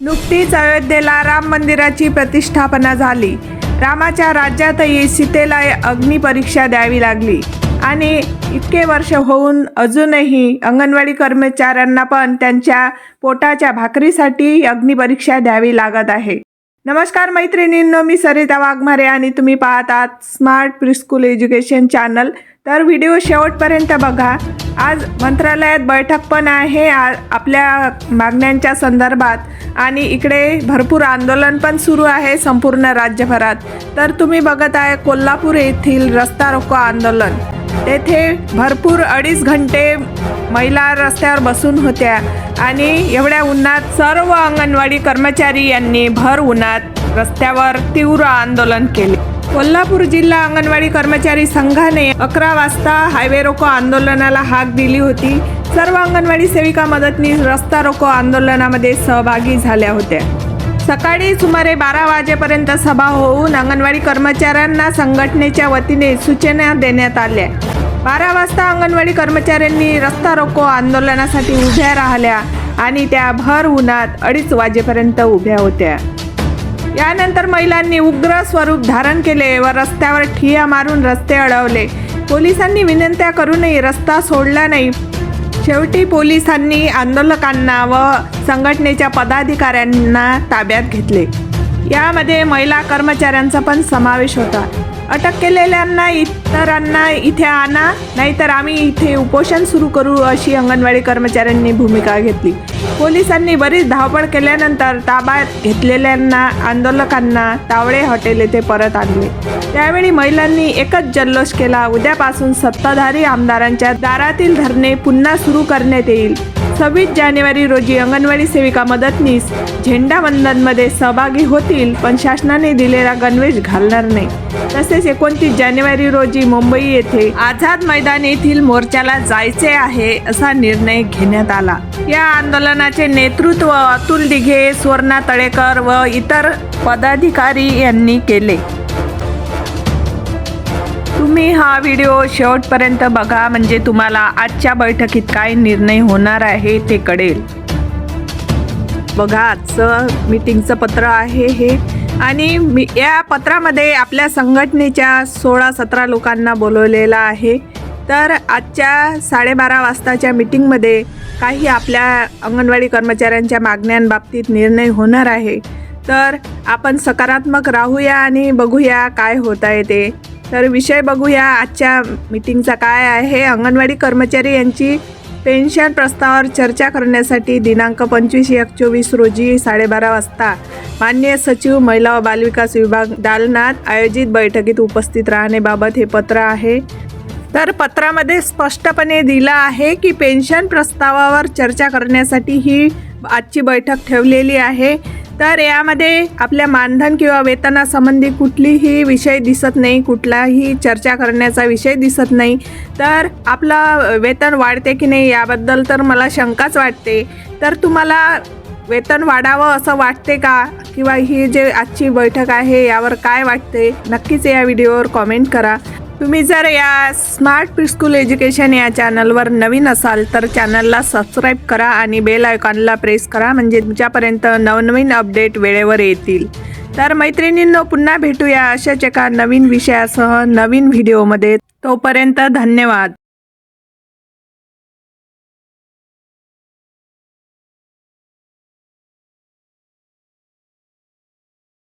नुकतीच अयोध्येला राम मंदिराची प्रतिष्ठापना झाली. रामाच्या राज्यातही सीतेला अग्निपरीक्षा द्यावी लागली. आणि इतके वर्ष होऊन अजूनही अंगणवाडी कर्मचाऱ्यांना पण त्यांच्या पोटाच्या भाकरीसाठी अग्निपरीक्षा द्यावी लागत आहे. नमस्कार मैत्रिणींनो मी सरिता वाघमारे आणि तुम्ही पाहत आहात स्मार्ट प्रिस्कूल एज्युकेशन चॅनल तर व्हिडिओ शेवटपर्यंत बघा. आज मंत्रालयात बैठक पण आहे. आ आपल्या मागण्यांच्या संदर्भात आणि इकडे भरपूर आंदोलन पण सुरू आहे संपूर्ण राज्यभरात. तर तुम्ही बघत आहे कोल्हापूर येथील रस्ता रोको आंदोलन. तेथे भरपूर अडीच घंटे महिला रस्त्यावर बसून होत्या. आणि एवढ्या उन्हात सर्व अंगणवाडी कर्मचारी यांनी भर उन्हात रस्त्यावर तीव्र आंदोलन केले. कोल्हापूर जिल्हा अंगणवाडी कर्मचारी संघाने अकरा वाजता हायवे रोको आंदोलनाला हाक दिली होती. सर्व अंगणवाडी सेविका मदतनीस रस्ता रोको आंदोलनामध्ये सहभागी झाल्या होत्या. सकाळी सुमारे बारा वाजेपर्यंत सभा होऊन अंगणवाडी कर्मचाऱ्यांना संघटनेच्या वतीने सूचना देण्यात आल्या. बारा वाजता अंगणवाडी कर्मचाऱ्यांनी रस्ता रोको आंदोलनासाठी उभ्या राहिल्या आणि त्या भर उन्हात अडीच वाजेपर्यंत उभ्या होत्या. यानंतर महिलांनी उग्र स्वरूप धारण केले व रस्त्यावर ठिया मारून रस्ते अडवले. पोलिसांनी विनंत्या करूनही रस्ता सोडला नाही. शेवटी पोलिसांनी आंदोलकांना व संघटनेच्या पदाधिकाऱ्यांना ताब्यात घेतले. यामध्ये महिला कर्मचाऱ्यांचा पण समावेश होता. अटक केलेल्यांना इतरांना इथे आणा नाहीतर आम्ही इथे उपोषण सुरू करू अशी अंगणवाडी कर्मचाऱ्यांनी भूमिका घेतली. पोलिसांनी बरीच धावपळ केल्यानंतर ताब्यात घेतलेल्यांना आंदोलकांना तावडे हॉटेल येथे परत आणले. त्यावेळी महिलांनी एकच जल्लोष केला उद्यापासून सत्ताधारी आमदारांच्या दारातील धरणे पुन्हा सुरू करण्यात येईल. सव्वीस जानेवारी रोजी अंगणवाडी सेविका मदतनीस झेंडावंदनमध्ये सहभागी होतील पण शासनाने दिलेला गणवेश घालणार नाही. तसेच एकोणतीस जानेवारी रोजी मुंबई येथे आझाद मैदान येथील मोर्चाला जायचे आहे असा निर्णय घेण्यात आला. या आंदोलनाचे नेतृत्व अतुल दिघे सुवर्णा तळेकर व इतर पदाधिकारी यांनी केले. तुम्ही हा व्हिडिओ शेवटपर्यंत बघा म्हणजे तुम्हाला आजच्या बैठकीत काय निर्णय होणार आहे ते कळेल. बघा आजचं मीटिंगचं पत्र आहे हे. आणि मी या पत्रामध्ये आपल्या संघटनेच्या सोळा सतरा लोकांना बोलवलेलं आहे. तर आजच्या साडेबारा वाजताच्या मीटिंगमध्ये काही आपल्या अंगणवाडी कर्मचाऱ्यांच्या मागण्यांबाबतीत निर्णय होणार आहे. तर आपण सकारात्मक राहूया आणि बघूया काय होत आहे ते. तर विषय बघूया आजच्या मीटिंगचा काय आहे? अंगणवाडी कर्मचारी यांची पेन्शन प्रस्तावावर चर्चा करण्यासाठी दिनांक पंचवीस एक चोवीस रोजी साडेबारा वाजता माननीय सचिव महिला व बालविकास विभाग दालनात आयोजित बैठकीत उपस्थित राहण्याबाबत हे पत्र आहे. तर पत्रामध्ये स्पष्टपणे दिलं आहे की पेन्शन प्रस्तावावर चर्चा करण्यासाठी ही आजची बैठक ठेवलेली आहे. तर यामध्ये आपल्या मानधन किंवा वेतनासंबंधी कुठलीही विषय दिसत नाही कुठलाही चर्चा करण्याचा विषय दिसत नाही. तर आपलं वेतन वाढते की नाही याबद्दल तर मला शंकाच वाटते. तर तुम्हाला वेतन वाढावं असं वाटते का? किंवा ही जे आजची बैठक आहे यावर काय वाटते? नक्कीच या व्हिडिओवर कॉमेंट करा. तुम्ही जर या स्मार्ट प्रिस्कूल एज्युकेशन या चॅनलवर नवीन असाल तर चॅनलला सबस्क्राईब करा आणि बेल आयकॉनला प्रेस करा म्हणजे तुमच्यापर्यंत नवनवीन अपडेट वेळेवर येतील. तर मैत्रिणींनो पुन्हा भेटूया अशाच एका नवीन विषयासह नवीन व्हिडिओमध्ये. तोपर्यंत धन्यवाद.